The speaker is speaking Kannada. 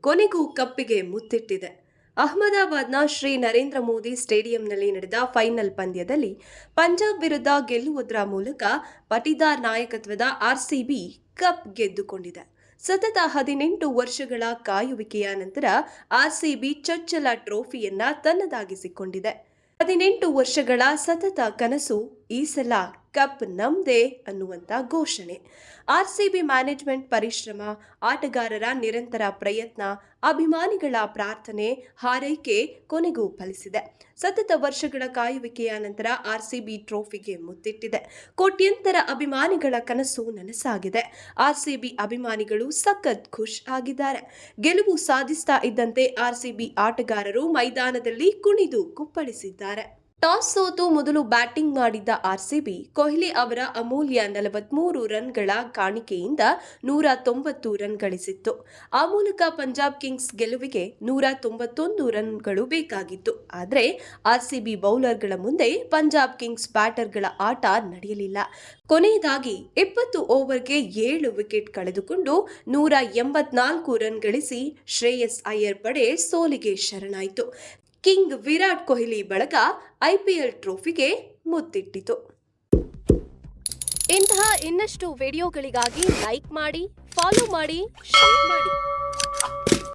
ಕೊನೆಗೂ ಕಪ್ಪಿಗೆ ಮುತ್ತಿಟ್ಟಿದೆ. ಅಹಮದಾಬಾದ್ನ ಶ್ರೀ ನರೇಂದ್ರ ಮೋದಿ ಸ್ಟೇಡಿಯಂನಲ್ಲಿ ನಡೆದ ಫೈನಲ್ ಪಂದ್ಯದಲ್ಲಿ ಪಂಜಾಬ್ ವಿರುದ್ಧ ಗೆಲ್ಲುವುದರ ಮೂಲಕ ಪಟಿದಾರ್ ನಾಯಕತ್ವದ ಆರ್ಸಿಬಿ ಕಪ್ ಗೆದ್ದುಕೊಂಡಿದೆ. ಸತತ ಹದಿನೆಂಟು ವರ್ಷಗಳ ಕಾಯುವಿಕೆಯ ನಂತರ ಆರ್ಸಿಬಿ ಚೊಚ್ಚಲ ಟ್ರೋಫಿಯನ್ನ ತನ್ನದಾಗಿಸಿಕೊಂಡಿದೆ. ಹದಿನೆಂಟು ವರ್ಷಗಳ ಸತತ ಕನಸು ಈ ಸಲ ಕಪ್ ನಮ್ದೇ ಅನ್ನುವಂಥ ಘೋಷಣೆ. ಆರ್ ಸಿ ಬಿ ಮ್ಯಾನೇಜ್ಮೆಂಟ್ ಪರಿಶ್ರಮ, ಆಟಗಾರರ ನಿರಂತರ ಪ್ರಯತ್ನ, ಅಭಿಮಾನಿಗಳ ಪ್ರಾರ್ಥನೆ ಹಾರೈಕೆ ಕೊನೆಗೂ ಫಲಿಸಿದೆ. ಸತತ ವರ್ಷಗಳ ಕಾಯುವಿಕೆಯ ನಂತರ ಆರ್ ಸಿ ಬಿ ಟ್ರೋಫಿಗೆ ಮುತ್ತಿಟ್ಟಿದೆ. ಕೋಟ್ಯಂತರ ಅಭಿಮಾನಿಗಳ ಕನಸು ನನಸಾಗಿದೆ. ಆರ್ ಸಿ ಬಿ ಅಭಿಮಾನಿಗಳು ಸಖತ್ ಖುಷ್ ಆಗಿದ್ದಾರೆ. ಗೆಲುವು ಸಾಧಿಸ್ತಾ ಇದ್ದಂತೆ ಆರ್ ಸಿ ಬಿ ಆಟಗಾರರು ಮೈದಾನದಲ್ಲಿ ಕುಣಿದು ಕುಪ್ಪಳಿಸಿದ್ದಾರೆ. ಟಾಸ್ ಸೋತು ಮೊದಲು ಬ್ಯಾಟಿಂಗ್ ಮಾಡಿದ್ದ ಆರ್ಸಿಬಿ, ಕೊಹ್ಲಿ ಅವರ ಅಮೂಲ್ಯ ನಲವತ್ಮೂರು ರನ್ಗಳ ಕಾಣಿಕೆಯಿಂದ ನೂರ ತೊಂಬತ್ತು ರನ್ ಗಳಿಸಿತ್ತು. ಆ ಮೂಲಕ ಪಂಜಾಬ್ ಕಿಂಗ್ಸ್ ಗೆಲುವಿಗೆ ನೂರ ತೊಂಬತ್ತೊಂದು ರನ್ಗಳು ಬೇಕಾಗಿತ್ತು. ಆದರೆ ಆರ್ಸಿಬಿ ಬೌಲರ್ಗಳ ಮುಂದೆ ಪಂಜಾಬ್ ಕಿಂಗ್ಸ್ ಬ್ಯಾಟರ್ಗಳ ಆಟ ನಡೆಯಲಿಲ್ಲ. ಕೊನೆಯದಾಗಿ ಇಪ್ಪತ್ತು ಓವರ್ಗೆ ಏಳು ವಿಕೆಟ್ ಕಳೆದುಕೊಂಡು ನೂರ ಎಂಬತ್ನಾಲ್ಕು ರನ್ ಗಳಿಸಿ ಶ್ರೇಯಸ್ ಅಯ್ಯರ್ ಪಡೆ ಸೋಲಿಗೆ ಶರಣಾಯಿತು. ಕಿಂಗ್ ವಿರಾಟ್ ಕೊಹ್ಲಿ ಬಳಗ ಐಪಿಎಲ್ ಟ್ರೋಫಿಗೆ ಮುತ್ತಿಟ್ಟಿತು. ಇಂತಹ ಇನ್ನಷ್ಟು ವಿಡಿಯೋಗಳಿಗಾಗಿ ಲೈಕ್ ಮಾಡಿ, ಫಾಲೋ ಮಾಡಿ, ಶೇರ್ ಮಾಡಿ.